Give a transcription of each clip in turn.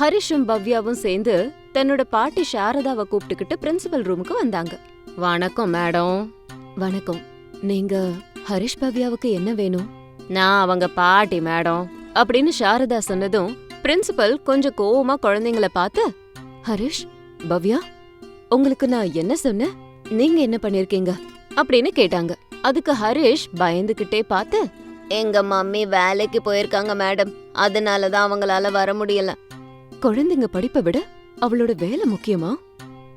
ஹரிஷும் பவ்யாவும் சேர்ந்து தன்னோட பாட்டி சாரதாவை கூப்பிட்டுக்கிட்டு பிரின்சிபல் ரூமுக்கு வந்தாங்க. வணக்கம் மேடம் வணக்கம். நீங்க ஹரிஷ் பவ்யாவுக்கு என்ன வேணும்? நான் அவங்க பாட்டி மேடம் அப்படின்னு சாரதா சொன்னதும் பிரின்சிபல் கொஞ்சம் கோவமா குழந்தைங்கள பார்த்து ஹரிஷ் பவ்யா உங்களுக்கு நான் என்ன சொன்னேன்? நீங்க என்ன பண்ணிருக்கீங்க? அப்படின்னு கேட்டாங்க. அதுக்கு ஹரிஷ் பயந்துகிட்டே பார்த்து எங்க மம்மி வேலைக்கு போயிருக்காங்க மேடம் அதனால தான் அவங்களால வர முடியல. குழந்தைங்க படிப்பை விட அவளோட வேலை முக்கியமா?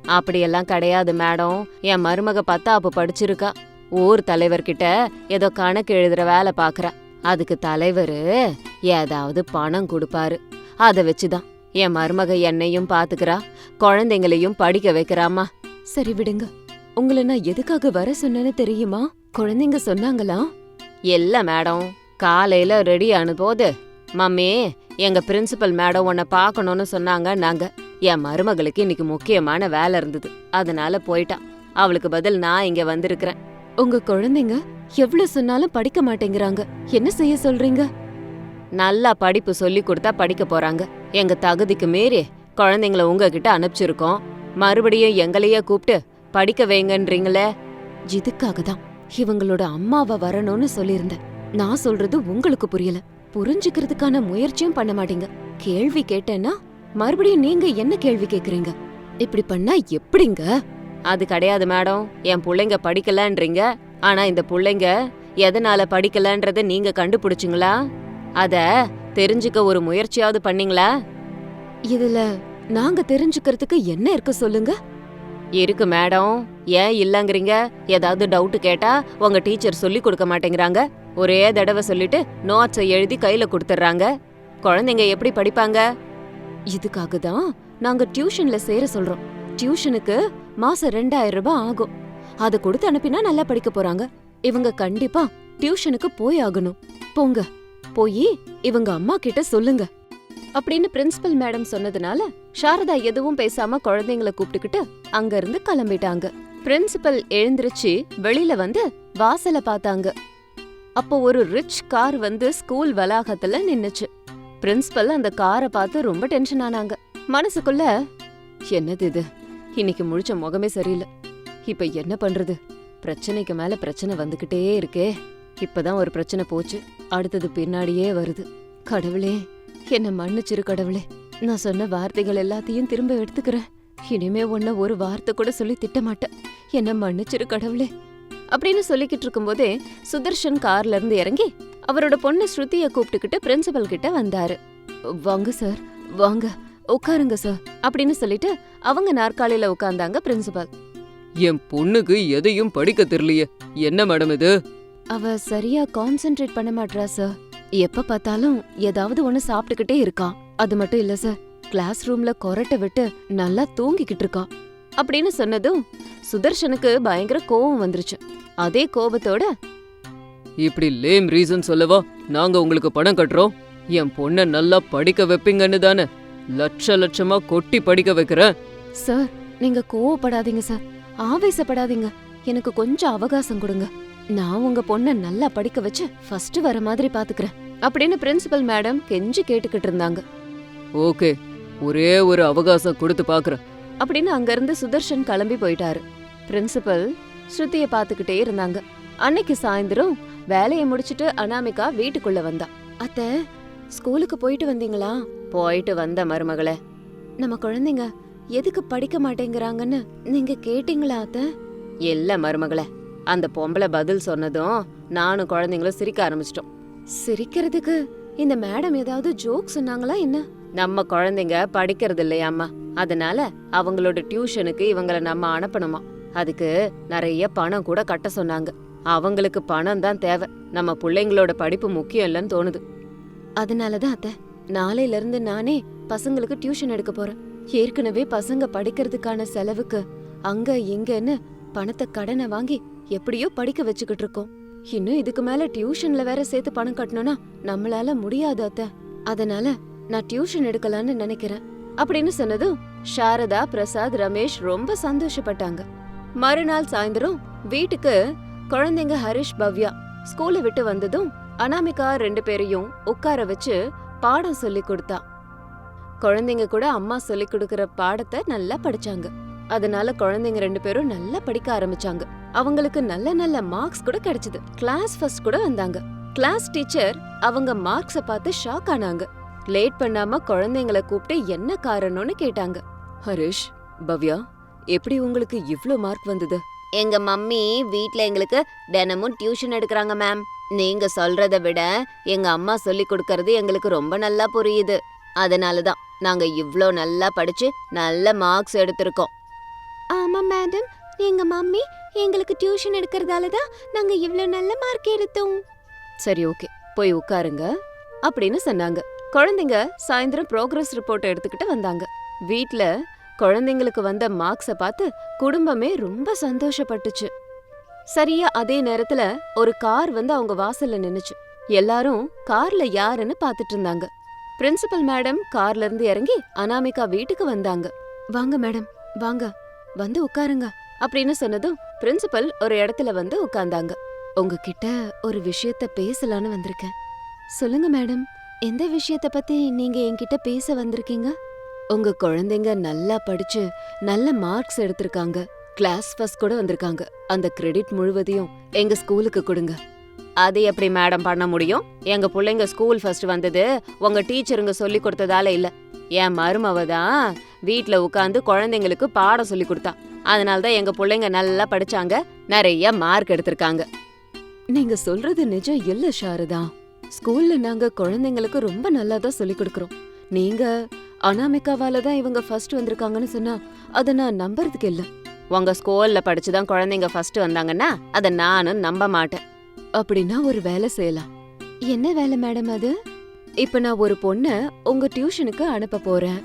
அப்படியெல்லாம் கிடையாது மேடம். என் மருமக பத்தாப்பு படிச்சிருக்கா. ஊர் தலைவர்கிட்ட ஏதோ கணக்கு எழுதுற வேலை பாக்குறா. அதுக்கு தலைவரு ஏதாவது பணம் கொடுப்பாரு. அத வச்சுதான் என் மருமக என்னையும் பாத்துக்கிறா குழந்தைங்களையும் படிக்க வைக்கிறாமா சரி விடுங்க. உங்களை நான் எதுக்காக வர சொன்னேன்னு தெரியுமா? குழந்தைங்க சொன்னாங்களா? இல்ல மேடம். காலையில ரெடி ஆன போது மம்மி எங்க பிரின்சிபல் மேடம் உன்னை பார்க்கணும்னு சொன்னாங்க. நாங்க என் மருமகளுக்கு இன்னைக்கு முக்கியமான வேலை இருந்தது. அதனால போயிட்டா. அவளுக்கு பதில் நான் இங்க வந்திருக்கிறேன். உங்க குழந்தைங்க எவ்வளவு சொன்னாலும் படிக்க மாட்டேங்கிறாங்க. என்ன செய்ய சொல்றீங்க? நல்லா படிப்பு சொல்லி கொடுத்தா படிக்க போறாங்க. எங்க தகுதிக்கு மீறி குழந்தைங்கள உங்ககிட்ட அனுப்பிச்சிருக்கோம். மறுபடியும் எங்களையே கூப்பிட்டு படிக்க வைங்கன்றீங்களே? இதுக்காக தான் இவங்களோட அம்மாவை வரணும்னு சொல்லியிருந்தேன். நான் சொல்றது உங்களுக்கு புரியல. புரிஞ்சுக்கிறதுக்கான முயற்சியும் பண்ண மாட்டீங்க. கேள்வி கேட்டேன்னா மறுபடியும் நீங்க என்ன கேள்வி கேக்குறீங்க? இப்படி பண்ணா எப்படிங்க? அது கிடையாது மேடம். என் புள்ளைங்க படிக்கலன்றீங்க. ஆனா இந்த புள்ளைங்க எதனால படிக்கலன்றத நீங்க கண்டுபிடிச்சிங்களா? அத தெரிஞ்சுக்க ஒரு முயற்சியாவது பண்ணீங்களா? இதுல நாங்க தெரிஞ்சுக்கிறதுக்கு என்ன இருக்கு சொல்லுங்க. இருக்கு மேடம் ஏன் இல்லைங்கிறீங்க? ஏதாவது டவுட் கேட்டா உங்க டீச்சர் சொல்லி கொடுக்க மாட்டேங்கிறாங்க. ஒரே தடவை சொல்லிட்டு நோட்ஸை எழுதி கையில கொடுத்துட்றாங்க. குழந்தைங்க எப்படி படிப்பாங்க? இதுக்காக தான் நாங்க டியூஷன்ல சேர சொல்றோம். டியூஷனுக்கு மாசம் ரெண்டாயிரம் ரூபாய் ஆகும். அதை கொடுத்து அனுப்பினா நல்லா படிக்க போறாங்க. இவங்க கண்டிப்பா டியூஷனுக்கு போய் ஆகணும். போங்க. போய் இவங்க அம்மா கிட்ட சொல்லுங்க. அப்படின்னு பிரின்சிபல் மேடம் சொன்னதுனால சாரதா எதுவும் பேசாம குழந்தைங்கள கூப்பிட்டுக்கிட்டு அங்க இருந்து கிளம்பிட்டாங்க. பிரின்சிபல் எழுந்திருச்சு வெளியில வந்து வாசல பார்த்தாங்க. அப்போ ஒரு ரிச் கார் வந்து ஸ்கூல் வளாகத்துல நின்னுச்சு. பிரின்சிபல் அந்த காரை பார்த்து ரொம்ப டென்ஷன் ஆனாங்க. மனசுக்குள்ள என்னது இது? இன்னைக்கு முழிச்ச முகமே சரியில்லை. இப்ப என்ன பண்றது? பிரச்சனைக்கு மேல பிரச்சனை வந்துகிட்டே இருக்கே. இப்பதான் ஒரு பிரச்சனை போச்சு. அடுத்தது பின்னாடியே வருது. கடவுளே என்ன மன்னிச்சிரு கடவுளே. நான் சொன்ன வார்த்தைகள் எல்லாத்தையும் திரும்ப எடுத்துக்கிறேன். இனிமே உன்ன ஒரு வார்த்தை கூட சொல்லி திட்டமாட்டேன் என்ன மன்னிச்சிரு கடவுளே. அப்படின்னு சொல்லிக்கிட்டு இருக்கும்போதே சுதர்ஷன் கார்ல இருந்து இறங்கி அவரோட பொண்ணு ஸ்ருதிய கூப்பிட்டுக்கிட்டு பிரின்சிபல் கிட்ட வந்தாரு. வாங்க சார் வாங்க உட்காருங்க சார் அப்படின்னு சொல்லிட்டு அவங்க நாற்காலியில உட்கார்ந்தாங்க பிரின்சிபல் என் பொண்ணுக்கு எதையும் படிக்க தெரியலையே. என்ன மேடம் இது? அவ சரியா கான்சென்ட்ரேட் பண்ண மாட்றா சார் எப்ப பார்த்தாலும் ஏதாவது ஒண்ணு சாப்பிட்டுக்கிட்டே இருக்கா. அது மட்டும் இல்ல சார் கிளாஸ் ரூம்ல கொரட்டை விட்டு நல்லா தூங்கிக்கிட்டு இருக்கா. அப்படின்னு சொன்னதும் சுதர்ஷனுக்கு பயங்கர கோவம் வந்துருச்சு. அதே கோபத்தோட இப்படி லேம் ரீசன் சொல்லவா? நாங்க உங்களுக்கு பணம் கட்டுறோம். என் பொண்ண நல்லா படிக்க வைப்பீங்கன்னு தானே. லட்ச லட்சமா கொட்டி படிக்க வைக்கிறேன் சார் நீங்க கோவப்படாதீங்க சார். ஆவேசப்படாதீங்க. எனக்கு கொஞ்சம் அவகாசம் கொடுங்க. நான் உங்க பொண்ண நல்லா படிக்க வச்சு ஃபர்ஸ்ட் வர மாதிரி பாத்துக்கிறேன். அப்படின்னு பிரின்சிபல் மேடம் கெஞ்சி கேட்டுக்கிட்டு இருந்தாங்க. ஓகே ஒரே ஒரு அவகாசம் கொடுத்து பாக்குறேன். அப்படின்னு அங்கிருந்து சுதர்ஷன் கிளம்பி போயிட்டாரு. பிரின்சிபல் ஸ்ருதிய பாத்துக்கிட்டே இருந்தாங்க. அன்னைக்கு சாயந்தரம் வேலைய முடிச்சிட்டு அனாமிகா வீட்டுக்குள்ள வந்தா. அத்த ஸ்கூலுக்கு போயிட்டு வந்தீங்களா? போயிட்டு வந்த மருமகளே. நம்ம குழந்தைங்க எதுக்கு படிக்க மாட்டேங்கிறாங்கன்னு நீங்க கேட்டீங்களா அத்த? இல்ல மருமகளே. அந்த பொம்பளை பதில் சொன்னதும் நானும் குழந்தைங்களும் சிரிக்க ஆரம்பிச்சிட்டோம். சிரிக்கிறதுக்கு இந்த மேடம் ஏதாவது ஜோக் சொன்னாங்களா என்ன? நம்ம குழந்தைங்க படிக்கிறது இல்லையாம்மா அதனால அவங்களோட டியூஷனுக்கு இவங்கள நம்ம அனுப்பணுமா? அதுக்கு நிறைய பணம் கூட கட்ட சொன்னாங்க. அவங்களுக்கு பணம் தான் தேவை. நம்ம பிள்ளைங்களோட படிப்பு முக்கியம் இல்லைன்னு தோணுது. அதனாலதான் அத்த நாளையில இருந்து நானே பசங்களுக்கு டியூஷன் எடுக்க போறேன். ஏற்கனவே பசங்க படிக்கிறதுக்கான செலவுக்கு அங்க இங்கன்னு பணத்தை கடனை வாங்கி எப்படியோ படிக்க வச்சுக்கிட்டு இருக்கோம். இன்னும் இதுக்கு மேல டியூஷன்ல வேற சேர்த்து பணம் கட்டணும்னா நம்மளால முடியாது அத்த. அதனால நான் டியூஷன் எடுக்கலான்னு நினைக்கிறேன். அப்படின்னு சொன்னதும் சாரதா பிரசாத் ரமேஷ் ரொம்ப சந்தோஷப்பட்டாங்க. மறுநாள் சாயந்தரம் வீட்டுக்கு குழந்தைங்க ஹரிஷ் பவ்யா ஸ்கூலை விட்டு வந்ததும் அனாமிகா ரெண்டு பேரையும் உட்கார வச்சு பாடம் சொல்லி கொடுத்தா. குழந்தைங்க கூட அம்மா சொல்லி கொடுக்கற பாடத்தை நல்லா படிச்சாங்க. அதனால குழந்தைங்க ரெண்டு பேரும் நல்லா படிக்க ஆரம்பிச்சாங்க. அவங்களுக்கு நல்ல நல்ல மார்க்ஸ் கூட கிடைச்சது. கிளாஸ் ஃபர்ஸ்ட் கூட வந்தாங்க. கிளாஸ் டீச்சர் அவங்க மார்க்ஸ பார்த்து ஷாக் ஆனாங்க. லேட் பண்ணாம குழந்தைங்கள கூப்பிட்டு என்ன காரணம்னு கேட்டாங்க. ஹரிஷ் பவ்யா எப்படி உங்களுக்கு இவ்ளோ மார்க் வந்தது? எங்க மம்மி வீட்ல எங்களுக்கு தினமும் டியூஷன் எடுக்கறாங்க மேம் நீங்க சொல்றத விட எங்க அம்மா சொல்லி கொடுக்கறது எங்களுக்கு ரொம்ப நல்லா புரியுது. அதனால தான் நாங்க இவ்ளோ நல்லா படிச்சு நல்ல மார்க்ஸ் எடுத்திருக்கோம். ஆமா மேடம் எங்க மம்மி எங்களுக்கு டியூஷன் எடுக்கறதால தான் நாங்க இவ்ளோ நல்ல மார்க் எடுத்தோம். சரி ஓகே. போய் உட்காருங்க. அப்படின்னு சொன்னாங்க. குழந்தைங்க சாயந்தரம் ப்ரோக்ரஸ் ரிப்போர்ட் எடுத்துக்கிட்டு வந்தாங்க. வீட்ல குழந்தைங்களுக்கு வந்த மார்க்ஸ பார்த்து குடும்பமே ரொம்ப சந்தோஷப்பட்டுச்சு. சரியா அதே நேரத்துல ஒரு கார் வந்து அவங்க வாசல்ல நின்னுச்சு. எல்லாரும் கார்ல யாருன்னு பாத்துட்டு இருந்தாங்க. பிரின்சிபல் மேடம் கார்ல இருந்து இறங்கி அனாமிகா வீட்டுக்கு வந்தாங்க. வாங்க மேடம் வாங்க. வந்து உட்காருங்க. அப்படின்னு சொன்னதும் பிரின்சிபல் ஒரு இடத்துல வந்து உட்கார்ந்தாங்க. உங்ககிட்ட ஒரு விஷயத்த பேசலான்னு வந்திருக்கேன். சொல்லுங்க மேடம் எந்த விஷயத்த பத்தி நீங்க என்கிட்ட பேச வந்திருக்கீங்க? உங்க குழந்தைங்க நல்லா படிச்சு நல்ல மார்க்ஸ் எடுத்திருக்காங்க. கிளாஸ் ஃபர்ஸ்ட் கூட வந்திருக்காங்க. அந்த கிரெடிட் முழுவதையும் எங்க ஸ்கூலுக்கு கொடுங்க. அது எப்படி மேடம் பண்ண முடியும்? எங்க பிள்ளைங்க ஸ்கூல் ஃபர்ஸ்ட் வந்தது உங்க டீச்சருங்க சொல்லி கொடுத்ததால இல்ல. என் மருமவ தான் வீட்ல உட்காந்து குழந்தைங்களுக்கு பாடம் சொல்லி கொடுத்தா. அதனால தான் எங்க பிள்ளைங்க நல்லா படிச்சாங்க. நிறைய மார்க் எடுத்திருக்காங்க. நீங்க சொல்றது நிஜம் இல்ல சாரதா. ஸ்கூல்ல நாங்க குழந்தைங்களுக்கு ரொம்ப நல்லா தான் சொல்லி கொடுக்கறோம். நீங்க அனாமிகாவால தான் இவங்க ஃபர்ஸ்ட் வந்திருக்காங்கன்னு சொன்னா அத நான் நம்புறதுக்கு இல்ல. உங்க ஸ்கூல்ல படிச்சு தான் குழந்தைங்க ஃபர்ஸ்ட் வந்தாங்கன்னா அத நானும் நம்ப மாட்டேன். அப்படின்னா ஒரு வேலை செய்யலாம். என்ன வேலை மேடம் அது? இப்ப நான் ஒரு பொண்ண உங்க டியூஷனுக்கு அனுப்ப போறேன்.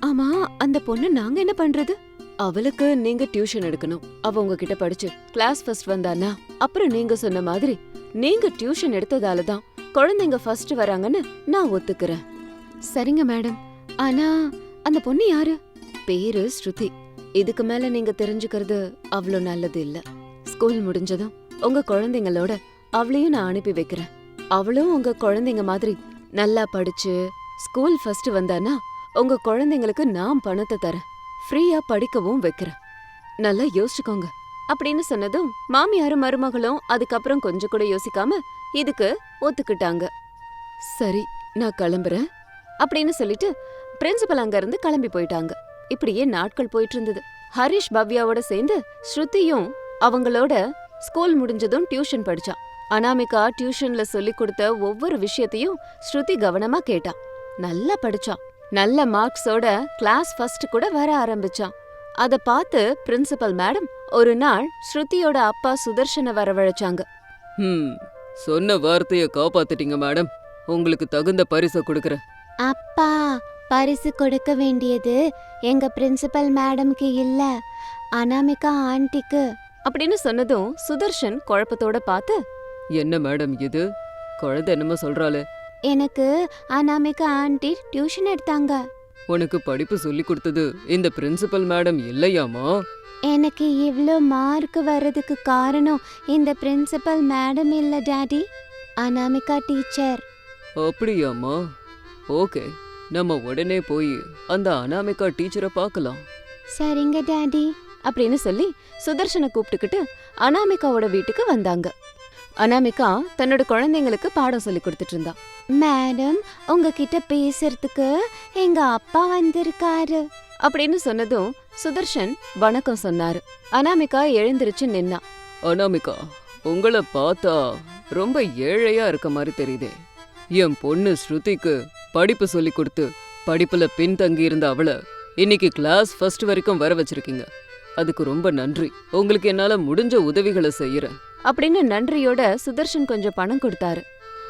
ஆமா அந்த பொண்ணு நாங்க என்ன பண்றது? அவளுக்கு நீங்க டியூஷன் எடுக்கணும். அவ உங்ககிட்ட படிச்சு கிளாஸ் ஃபர்ஸ்ட் வந்தானா? அப்புறம் நீங்க சொன்ன மாதிரி நீங்க டியூஷன் எடுத்ததால தான் குழந்தைங்க ஃபர்ஸ்ட் வராங்கன்னு நான் ஒத்துக்கிறேன். சரிங்க மேடம். ஆனா அந்த பொண்ணு யாரு? பேரு ஸ்ருதி. இதுக்கு மேல நீங்க தெரிஞ்சுக்கிறது அவ்வளோ நல்லது இல்ல. ஸ்கூல் முடிஞ்சதும் உங்க குழந்தைங்களோட அவளையும் நான் அனுப்பி வைக்கிறேன். அவளும் உங்க குழந்தைங்க மாதிரி நல்லா படிச்சு ஸ்கூல் ஃபர்ஸ்ட் வந்தானா உங்க குழந்தைங்களுக்கு நான் பணத்தை தரேன். ஃப்ரீயா படிக்கவும் வைக்கிறேன். நல்லா யோசிச்சுக்கோங்க. அப்படின்னு சொன்னதும் மாமியாரும் மருமகளும் அதுக்கப்புறம் கொஞ்சம் கூட யோசிக்காம இதுக்கு ஒத்துக்கிட்டாங்க. சரி நான் கிளம்புறேன் அப்படின்னு சொல்லிட்டு பிரின்சிபல் அங்க இருந்து கிளம்பி போயிட்டாங்க. இப்படியே நாட்கள் போயிட்டு இருந்தது ஹரிஷ் பவ்யாவோட சேர்ந்து ஸ்ருதியும் அவங்களோட ஸ்கூல் முடிஞ்சதும் டியூஷன் படிச்சான். அனாமிகா டியூஷன்ல சொல்லி கொடுத்த ஒவ்வொரு விஷயத்தையும் ஸ்ருதி கவனமா கேட்டா. நல்லா படிச்சா நல்ல மார்க்ஸோட கிளாஸ் ஃபர்ஸ்ட் கூட வர ஆரம்பிச்சான். அத பார்த்து பிரின்சிபல் மேடம் ஒரு நாள் ஸ்ருதியோட அப்பா சுதர்ஷனை வரவழைச்சாங்க. ம் சொன்ன வார்த்தையை காப்பாத்திட்டீங்க மேடம். உங்களுக்கு தகுந்த பரிசை கொடுக்கறேன். அப்பா பரிசு கொடுக்க வேண்டியது எங்க பிரின்சிபல் மேடம்க்கு இல்ல. அனாமிகா ஆன்ட்டிக்கு அப்படின்னு சொன்னதும் சுதர்ஷன் குழப்பத்தோட பார்த்து என்ன மேடம் இது? குழந்தை என்னமோ சொல்றாளே. எனக்கு அனாமிகா ஆன்ட்டி டியூஷன் எடுத்தாங்க. உனக்கு படிப்பு சொல்லி கொடுத்தது இந்த பிரின்சிபல் மேடம் இல்லையாமா? எனக்கு இவ்ளோ மார்க் வர்றதுக்கு காரணம் இந்த பிரின்சிபல் மேடம் இல்ல டாடி. அனாமிகா டீச்சர். அப்படியாம்மா. ஓகே நம்ம உடனே போய் அந்த அனாமிகா டீச்சரை பார்க்கலாம். சரிங்க டாடி. அப்படின்னு சொல்லி சுதர்ஷனை கூப்பிட்டுக்கிட்டு அனாமிகாவோட வீட்டுக்கு வந்தாங்க. அனாமிகா தன்னோட குழந்தைங்களுக்கு பாடம் சொல்லி கொடுத்துட்டு இருந்தா மேடம் உங்ககிட்ட பேசுறதுக்கு எங்க அப்பா வந்திருக்காரு. அப்படின்னு சொன்னதும் சுதர்ஷன் வணக்கம் சொன்னாரு. அனாமிகா எழுந்திருச்சு நின்னா. அனாமிகா உங்களை பார்த்தா ரொம்ப ஏழையா இருக்க மாதிரி தெரியுதே. என் பொண்ணு ஸ்ருதிக்கு படிப்பு சொல்லி கொடுத்து படிப்புல பின்தங்கி இருந்த அவளை இன்னைக்கு கிளாஸ் ஃபர்ஸ்ட் வரைக்கும் வர வச்சிருக்கீங்க. அதுக்கு ரொம்ப நன்றி. உங்களுக்கு என்னால முடிஞ்ச உதவிகளை செய்யறேன். அப்படின்னு நன்றியோட சுதர்ஷன் கொஞ்சம் பணம் கொடுத்தாரு.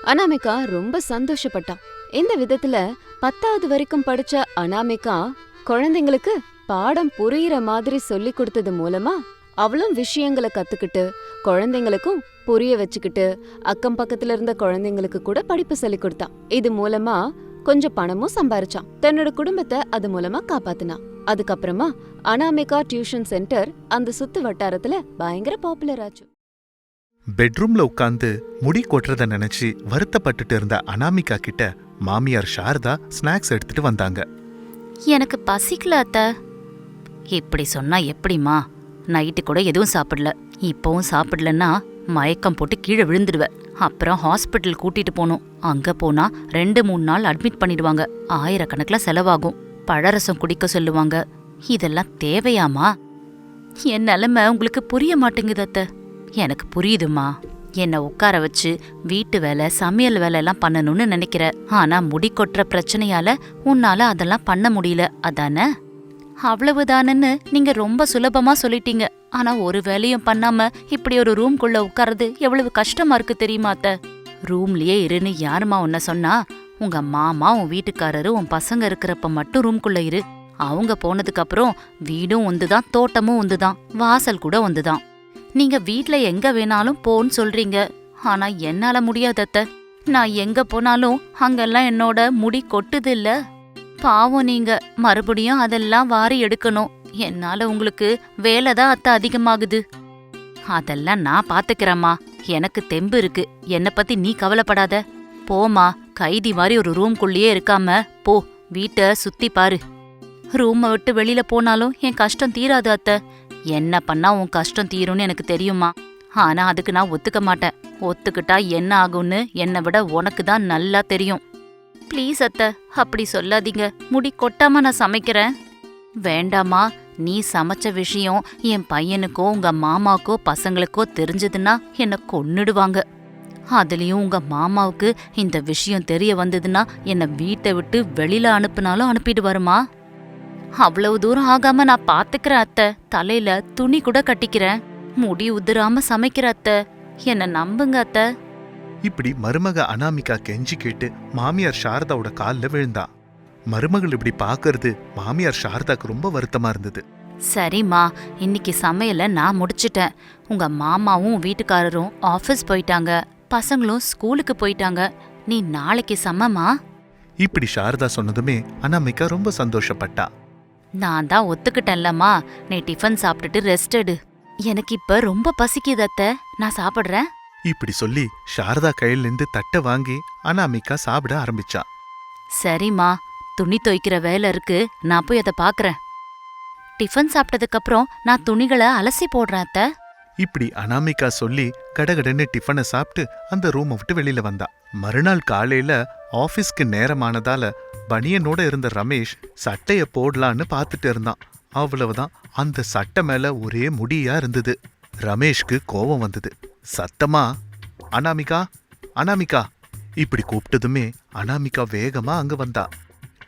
அனாமிகா ரொம்ப சந்தோஷப்பட்டான் இந்த விதத்துல பத்தாவது வரைக்கும் படிச்ச அனாமிகா குழந்தைங்களுக்கு பாடம் புரியுற மாதிரி சொல்லி கொடுத்தது மூலமா அவளும் விஷயங்களை கத்துக்கிட்டு குழந்தைங்களுக்கும் புரிய வச்சுக்கிட்டு அக்கம் பக்கத்துல இருந்த குழந்தைங்களுக்கு கூட படிப்பு சொல்லி கொடுத்தான் இது மூலமா கொஞ்சம் பணமும் சம்பாரிச்சான் தன்னோட குடும்பத்தை அது மூலமா காப்பாத்தினான் அதுக்கப்புறமா அனாமிகா டியூஷன் சென்டர் அந்த சுத்து வட்டாரத்துல பயங்கர பாப்புலர் ஆச்சு. பெட்ரூம்ல உட்காந்து முடி கொட்டுறத நினைச்சு வருத்தப்பட்டுட்டு இருந்த அனாமிகா கிட்ட மாமியார் சாரதா ஸ்நாக்ஸ் எடுத்துட்டு வந்தாங்க. எனக்கு பசிக்கல அத்த. இப்படி சொன்னா எப்படிம்மா? நைட்டு கூட எதுவும் சாப்பிடல. இப்பவும் சாப்பிடலன்னா மயக்கம் போட்டு கீழே விழுந்துடுவேன். அப்புறம் ஹாஸ்பிட்டல் கூட்டிட்டு போகணும். அங்க போனா ரெண்டு மூணு நாள் அட்மிட் பண்ணிடுவாங்க. ஆயிரக்கணக்கில் செலவாகும். பழரசம் குடிக்க சொல்லுவாங்க. இதெல்லாம் தேவையாமா என் நிலைமை உங்களுக்கு புரிய மாட்டேங்குது அத்தை. எனக்கு புரியுதுமா என்னை உட்கார வச்சு வீட்டு வேலை சமையல் வேலை எல்லாம் பண்ணணும்னு நினைக்கிற. ஆனா முடி கொட்டுற பிரச்சனையால உன்னால அதெல்லாம் பண்ண முடியல. அதானே? அவ்வளவுதானன்னு நீங்க ரொம்ப சுலபமா சொல்லிட்டீங்க. ஆனா ஒரு வேலையும் பண்ணாம இப்படி ஒரு ரூம்குள்ள உட்கார்றது எவ்வளவு கஷ்டமா இருக்கு தெரியுமா அத்த? ரூம்லயே இருன்னு யாருமா உன்ன சொன்னா? உங்க மாமா உன் வீட்டுக்காரரு உன் பசங்க இருக்கிறப்ப மட்டும் ரூம்குள்ள இரு. அவங்க போனதுக்கு அப்புறம் வீடும் ஒன்றுதான் தோட்டமும் ஒன்றுதான் வாசல் கூட ஒன்றுதான். நீங்க வீட்ல எங்க வேணாலும் போன்னு சொல்றீங்க. ஆனா என்னால முடியாதத்த நான் எங்க போனாலும் அங்கெல்லாம் என்னோட முடி கொட்டுது இல்ல. பாவம் நீங்க. மறுபடியும் அதெல்லாம் வாரி எடுக்கணும். என்னால உங்களுக்கு வேலை தான் அத்தை அதிகமாகுது. அதெல்லாம் நான் பாத்துக்கிறேம்மா. எனக்கு தெம்பு இருக்கு. என்னை பத்தி நீ கவலைப்படாத. போமா கைதி மாதிரி ஒரு ரூம்குள்ளேயே இருக்காம போ. வீட்டை சுத்தி பாரு. ரூமை விட்டு வெளியில போனாலும் என் கஷ்டம் தீராது அத்தை. என்ன பண்ணா உன் கஷ்டம் தீரும்னு எனக்கு தெரியுமா? ஆனா அதுக்கு நான் ஒத்துக்க மாட்டேன். ஒத்துக்கிட்டா என்ன ஆகும்னு என்னை விட உனக்கு தான் நல்லா தெரியும். ப்ளீஸ் அத்தை அப்படி சொல்லாதீங்க. முடி கொட்டாம நான் சமைக்கிறேன். வேண்டாமா நீ சமைச்ச விஷயம் என் பையனுக்கோ உங்க மாமாக்கோ பசங்களுக்கோ தெரிஞ்சதுன்னா என்னை கொன்னுடுவாங்க. அதுலயும் உங்க மாமாவுக்கு இந்த விஷயம் தெரிய வந்ததுன்னா என்னை வீட்டை விட்டு வெளியில அனுப்புனாலும் அனுப்பிடுவாருமா? அவ்வளவு தூரம் ஆகாம நான் பாத்துக்கிறேன் அத்தை. தலையில துணி கூட கட்டிக்கிறேன். முடி உதிராம சமைக்கிற அத்தை. என்ன நம்புங்க அத்தை. இப்படி மருமக அனாமிகா கெஞ்சி கேட்டு மாமியார் சாரதாவோட கால்ல விழுந்தா. மருமகள் இப்படி பாக்குறது மாமியார் சாரதாக்கு ரொம்ப வருத்தமா இருந்தது. சரிம்மா இன்னைக்கு சமையல நான் முடிச்சிட்டேன். உங்க மாமாவும் வீட்டுக்காரரும் ஆபீஸ் போயிட்டாங்க. பசங்களும் ஸ்கூலுக்கு போயிட்டாங்க. நீ நாளைக்கு சமமா இப்படி சாரதா சொன்னதுமே அனாமிகா ரொம்ப சந்தோஷப்பட்டா. நான் தான் ஒத்துக்கிட்டேன்லம்மா. நீ டிஃபன் சாப்பிட்டுட்டு ரெஸ்ட் எடு. எனக்கு இப்ப ரொம்ப பசிக்குது அத்தை. நான் சாப்பிடுறேன். இப்படி சொல்லி சாரதா கையிலிருந்து தட்டை வாங்கி அனாமிகா சாப்பிட ஆரம்பிச்சா. சரிம்மா. துணி துவைக்கிற வேலை இருக்கு. நான் போய் அதை பாக்குறேன். டிஃபன் சாப்பிட்டதுக்கு அப்புறம் நான் துணிகளை அலசி போடுறேன் அத்தை. இப்படி அனாமிகா சொல்லி கடகடன்னு டிஃபனை சாப்பிட்டு அந்த ரூமை விட்டு வெளியில வந்தா. மறுநாள் காலையில ஆஃபீஸ்க்கு நேரமானதால பனியனோட இருந்த ரமேஷ் சட்டைய போடலான்னு பார்த்துட்டு இருந்தான். அவ்வளவுதான். அந்த சட்டை மேல ஒரே முடியா இருந்தது. ரமேஷ்க்கு கோபம் வந்தது. சத்தமா அனாமிகா அனாமிகா. இப்படி கூப்பிட்டதுமே அனாமிகா வேகமா அங்க வந்தா.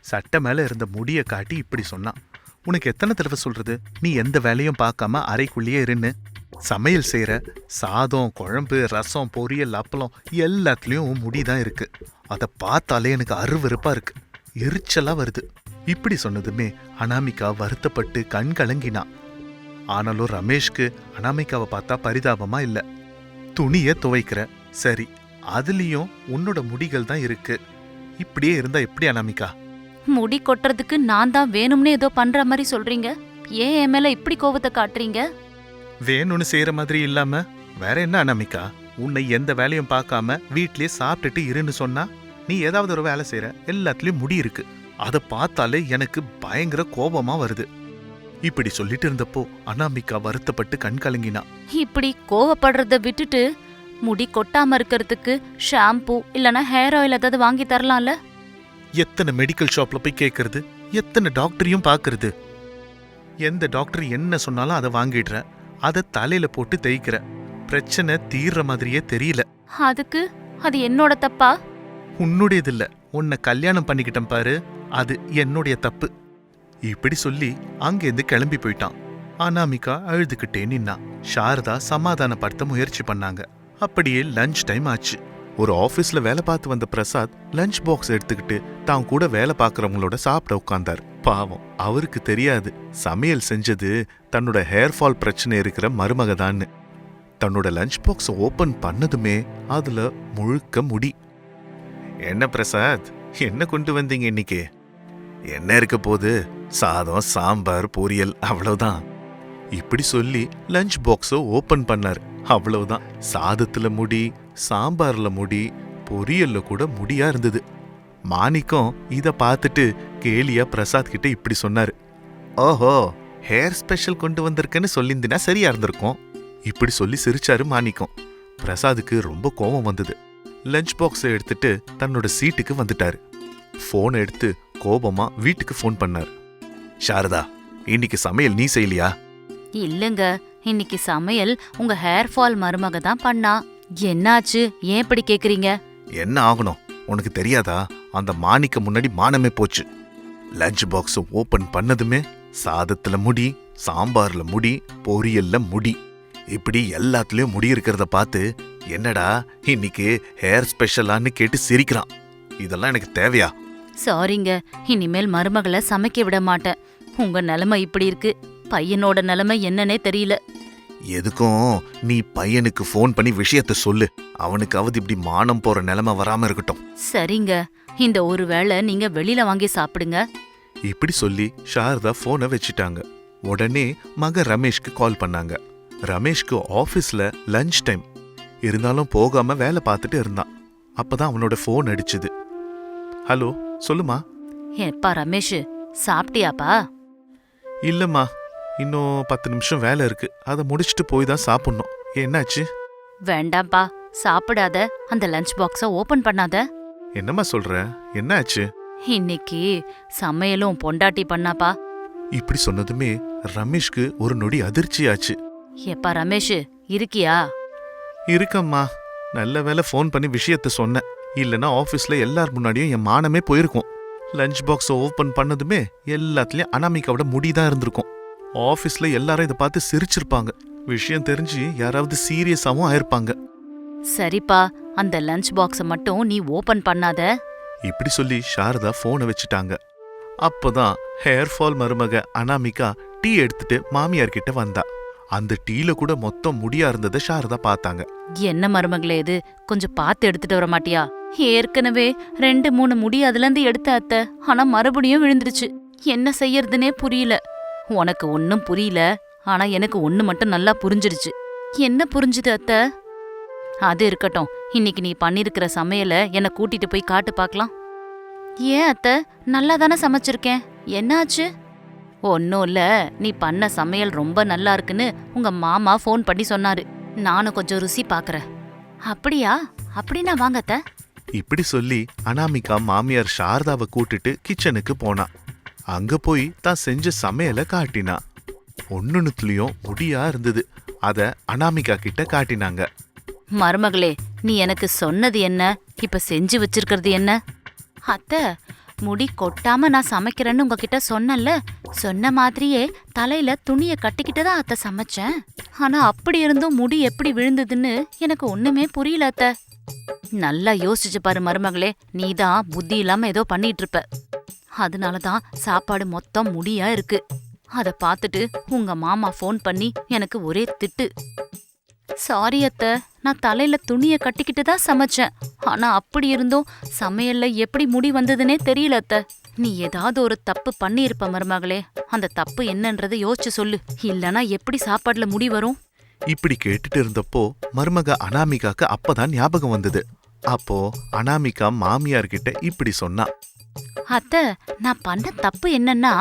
சட்டை மேல இருந்த முடிய காட்டி இப்படி சொன்னான் உனக்கு எத்தனை தடவை சொல்றது? நீ எந்த வேலையும் பார்க்காம அறைக்குள்ளேயே இருன்னு. சமையல் செய்யற சாதம் குழம்பு ரசம் பொரியல் அப்பளம் எல்லாத்துலயும் முடி தான் இருக்கு. அதை பார்த்தாலே எனக்கு அருவருப்பா இருக்கு. எரிச்சலா வருது. இப்படி சொன்னதுமே அனாமிகா வருத்தப்பட்டு கண் கலங்கினா. ஆனாலும் ரமேஷ்க்கு அனாமிகாவை பார்த்தா பரிதாபமா இல்ல. துணிய துவைக்கிற. சரி அதுலயும் உன்னோட முடிகள் தான் இருக்கு. இப்படியே இருந்தா எப்படி அனாமிகா? முடி கொட்டுறதுக்கு நான் தான் வேணும்னு ஏதோ பண்ற மாதிரி சொல்றீங்க. ஏன் என் மேல இப்படி கோவத்தை காட்டுறீங்க? வேணும்னு செய்யற மாதிரி இல்லாம வேற என்ன அனாமிகா? உன்னை எந்த வேலையும் பார்க்காம வீட்லயே சாப்பிட்டுட்டு இருன்னு சொன்னா நீ ஏதாவது ஒரு வேலை செய்யற எல்லாத்துலயும் முடி இருக்கு. அதை பார்த்தாலே எனக்கு பயங்கர கோபமா வருது. இப்படி சொல்லிட்டு இருந்தப்போ அனாமிகா வருத்தப்பட்டு கண் கலங்கினா. இப்படி கோவப்படுறத விட்டுட்டு முடி கொட்டாம இருக்கிறதுக்கு ஷாம்பு இல்லனா ஹேர் ஆயில் ஏதாவது வாங்கி தரலாம்ல? எத்தனை மெடிக்கல் ஷாப்ல போய் கேட்கறது எத்தனை டாக்டரையும் பார்க்கறது எந்த டாக்டர் என்ன சொன்னாலும் அதை வாங்கிடுற அதை தலையில போட்டு தேய்க்கிற. பிரச்சனை தீர்ற மாதிரியே தெரியல. அதுக்கு? அது என்னோட தப்பா? உன்னுடையது இல்ல உன்னை கல்யாணம் பண்ணிக்கிட்டேன் பாரு. அது என்னுடைய தப்பு. இப்படி சொல்லி அங்கேருந்து கிளம்பி போயிட்டான். அனாமிகா அழுதுகிட்டே நின்னா. சாரதா சமாதானப்படுத்த முயற்சி பண்ணாங்க. அப்படியே லஞ்ச் டைம் ஆச்சு. ஒரு ஆபீஸ்ல வேலை பார்த்து வந்த பிரசாத் லஞ்ச் பாக்ஸ் எடுத்துக்கிட்டு தான் கூட வேலை பார்க்கறவங்களோட சாப்பிட உட்கார்ந்தார். பாவம். அவருக்கு தெரியாது. சமையல் செஞ்சது தன்னோட ஹேர் ஃபால் பிரச்சனை இருக்கிற மருமகதான்னு தன்னோட லஞ்ச் பாக்ஸ் ஓபன் பண்ணதுமே அதுல முழுக்க முடி. என்ன பிரசாத்? என்ன கொண்டு வந்தீங்க இன்னைக்கு? என்ன இருக்க போது சாதம் சாம்பார் பொரியல் அவ்வளவுதான். இப்படி சொல்லி லஞ்ச் பாக்ஸை ஓபன் பண்ணார். அவ்வளவுதான். சாதத்துல முடி சாம்பார்ல முடி பொரியல்ல கூட முடியா இருந்தது. மாணிக்கம் இத பார்த்துட்டு கேலியா பிரசாத் கிட்ட இப்படி சொன்னாரு. ஓஹோ ஹேர் ஸ்பெஷல் கொண்டு வந்திருக்கேன்னு சொல்லியிருந்தினா சரியா இருந்திருக்கும். இப்படி சொல்லி சிரிச்சாரு மாணிக்கம். பிரசாத்துக்கு ரொம்ப கோபம் வந்தது. லஞ்ச் பாக்ஸை எடுத்துட்டு தன்னோட சீட்டுக்கு வந்துட்டாரு. ஃபோன் எடுத்து கோபமா வீட்டுக்கு ஃபோன் பண்ணாரு. சாரதா இன்னைக்கு சமையல் நீ செய்யலையா? இல்லங்க இன்னைக்கு சமையல் உங்க ஹேர் ஃபால் மருமக தான் பண்ணா. என்னாச்சு? ஏன் இப்படி கேக்குறீங்க? என்ன ஆகணும்? உனக்கு தெரியாதா? அந்த மாணிக்க முன்னாடி மானமே போச்சு. லஞ்ச் பாக்ஸை ஓபன் பண்ணதுமே சாதத்துல முடி சாம்பார்ல முடி பொரியல்ல முடி. இப்படி எல்லாத்துலயும் முடி இருக்கிறத பார்த்து என்னடா இன்னைக்கு ஹேர் ஸ்பெஷலான்னு கேட்டு சிரிக்கிறான். இதெல்லாம் எனக்கு தேவையா? சாரிங்க இனிமேல் மருமகளை சமைக்க விட மாட்டேன். உங்க நிலைமை இப்படி இருக்கு. பையனோட நிலைமை என்னன்னே தெரியல. எதுக்கும் நீ பையனுக்கு ஃபோன் பண்ணி விஷயத்த சொல்லு. அவனுக்காவது இப்படி மானம் போற நிலைமை வராம இருக்கட்டும். சரிங்க. இந்த ஒரு வேளை நீங்க வெளியில வாங்கி சாப்பிடுங்க. இப்படி சொல்லி சாரதா போனை வச்சிட்டாங்க. உடனே மக ரமேஷ்க்கு கால் பண்ணாங்க. ரமேஷ்க்கு ஆபீஸ்ல லஞ்ச் டைம் இருந்தாலும் போகாம வேலை பார்த்துட்டு இருந்தான். அப்பதான் அவனோட ஃபோன் அடிச்சுது. ஹலோ சொல்லுமா? எப்பா ரமேஷ் சாப்பிட்டியாப்பா? இல்லம்மா. இன்னும் பத்து நிமிஷம் வேலை இருக்கு. அதை முடிச்சுட்டு போய் தான் சாப்பிடணும். என்னாச்சு? வேண்டாம்ப்பா சாப்பிடாத. அந்த லஞ்ச் பாக்ஸ ஓபன் பண்ணாத. என்னம்மா சொல்ற? என்னாச்சு? இன்னைக்கு சமையலும் பொண்டாட்டி பண்ணாப்பா. இப்படி சொன்னதுமே ரமேஷ்க்கு ஒரு நொடி அதிர்ச்சியாச்சு. எப்பா ரமேஷ் இருக்கியா? இருக்கம்மா. நல்ல வேளை ஃபோன் பண்ணி விஷயத்த சொன்னேன். இல்லனா ஆபீஸ்ல எல்லார் முன்னாடியும் என் மானமே போயிருக்கும். லஞ்ச் பாக்ஸை ஓபன் பண்ணதுமே எல்லாத்துலயும் அனாமிகாவோட முடி தான் இருந்திருக்கும். ஆபீஸ்ல எல்லாரும் இதை பார்த்து சிரிச்சிருப்பாங்க. விஷயம் தெரிஞ்சு யாராவது சீரியஸாவும் ஆயிருப்பாங்க. சரிப்பா அந்த லஞ்ச் பாக்ஸ மட்டும் நீ ஓபன் பண்ணாத. இப்படி சொல்லி சாரதா போனை வச்சுட்டாங்க. அப்பதான் ஹேர் ஃபால் மருமக அனாமிகா டீ எடுத்துட்டு மாமியார் கிட்ட வந்தா. அந்த டீல கூட மொத்தம் முடியா இருந்ததை சாரதா பார்த்தாங்க. என்ன மருமகளே இது? கொஞ்சம் பார்த்து எடுத்துட்டு வர மாட்டியா? ஏற்கனவே ரெண்டு மூணு முடி அதுல இருந்து எடுத்த அத்தை. ஆனா மறுபடியும் விழுந்துருச்சு. என்ன செய்யறதுனே புரியல. உனக்கு ஒன்னும் புரியல. ஆனா எனக்கு ஒன்று மட்டும் நல்லா புரிஞ்சிருச்சு என்ன புரிஞ்சுது அத்தை? அது இருக்கட்டும். இன்னைக்கு நீ பண்ணிருக்கிற சமையல என்ன கூட்டிட்டு போய் காட்டு பார்க்கலாம் ஏன் அத்தை? நல்லா தானே சமைச்சிருக்கேன். என்னாச்சு? ஒன்னும் இல்ல. நீ பண்ண சமையல் ரொம்ப நல்லா இருக்குன்னு உங்க மாமா ஃபோன் பண்ணி சொன்னாரு. நானும் கொஞ்சம் ருசி பாக்குறேன். அப்படியா? அப்படின்னா வாங்க அத்தை. இப்படி சொல்லி அனாமிகா மாமியார் சாரதாவை கூட்டிட்டு கிச்சனுக்கு போனா. அங்க போய் தான் செஞ்ச சமையலை காட்டினா. ஒன்னொன்னுத்துலயும் முடியா இருந்தது. அத அனாமிகா கிட்ட காட்டினாங்க. மருமகளே நீ எனக்கு சொன்னது என்ன? இப்ப செஞ்சு வச்சிருக்கிறது என்ன? அத்தை முடி கொட்டாம நான் சமைக்கிறேன்னு உங்ககிட்ட சொன்னேன்ல. சொன்ன மாதிரியே தலையில துணிய கட்டிக்கிட்டு தான் அத்தை சமைச்சேன். ஆனா அப்படி இருந்தும் முடி எப்படி விழுந்ததுன்னு எனக்கு ஒண்ணுமே புரியல அத்தை. நல்லா யோசிச்சு பாரு மருமகளே நீதான் புத்தி இல்லாம ஏதோ பண்ணிட்டு இருப்ப. அதனால தான் சாப்பாடு மொத்தம் முடியா இருக்கு. அத பார்த்துட்டு உங்க மாமா ஃபோன் பண்ணி எனக்கு ஒரே திட்டு. சாரி அத்தை நான் தலையில துணிய கட்டிக்கிட்டு தான் சமைச்சேன். ஆனா அப்படி இருந்தும் சமையல்ல எப்படி முடி வந்ததுனே தெரியல அத்தை. நீ ஏதாவது ஒரு தப்பு பண்ணியிருப்ப மருமகளே. அந்த தப்பு என்னன்றதை யோசிச்சு சொல்லு. இல்லனா எப்படி சாப்பாடுல முடி வரும்? இப்படி கேட்டுட்டு இருந்தப்போ மருமக அனாமிகாக்கு அப்பதான் ஞாபகம் வந்தது. அப்போ அனாமிகா மாமியார் கிட்ட இப்படி சொன்னா. அத்தை நான் பண்ண தப்பு என்னன்னா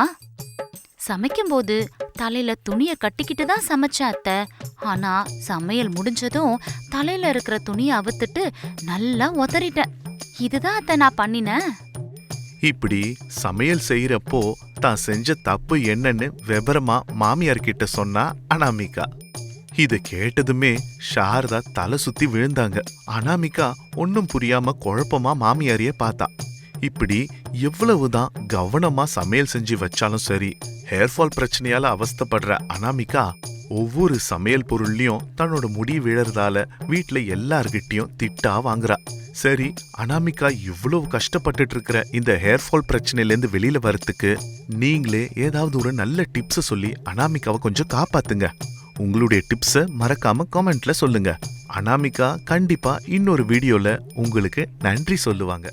சமைக்கும்போது தலையில துணிய கட்டிக்கிட்டு தான் சமைச்சேன் அத்தை. ஆனா சமையல் முடிஞ்சதும் தலையில இருக்கிற துணியை அவுத்துட்டு நல்லா உதறிட்டேன் இதுதான் அத்தை நான் பண்ணினேன் இப்படி சமையல் செய்யறப்போ தான் செஞ்ச தப்பு என்னன்னு விபரமா மாமியார் கிட்ட சொன்னா அனாமிகா. இத கேட்டதுமே சாரதா தலை சுத்தி விழுந்தாங்க. அனாமிகா ஒன்னும் புரியாம குழப்பமா மாமியாரையே பார்த்தா. இப்படி எவ்வளவுதான் கவனமா சமையல் செஞ்சு வச்சாலும் சரி ஹேர் ஃபால் பிரச்சனையால அவஸ்தப்படுற அனாமிகா ஒவ்வொரு சமையல் பொருள்லயும் தன்னோட முடி விழறதால வீட்டுல எல்லார்கிட்டயும் திட்டா வாங்குறா. சரி அனாமிகா இவ்வளவு கஷ்டப்பட்டுட்டு இருக்கிற இந்த ஹேர் ஃபால் பிரச்சனையில இருந்து வெளியில வரத்துக்கு நீங்களே ஏதாவது ஒரு நல்ல டிப்ஸ சொல்லி அனாமிகாவை கொஞ்சம் காப்பாத்துங்க. உங்களுடைய டிப்ஸ மறக்காம காமெண்ட்ல சொல்லுங்க. அனாமிகா கண்டிப்பா இன்னொரு வீடியோல உங்களுக்கு நன்றி சொல்லுவாங்க.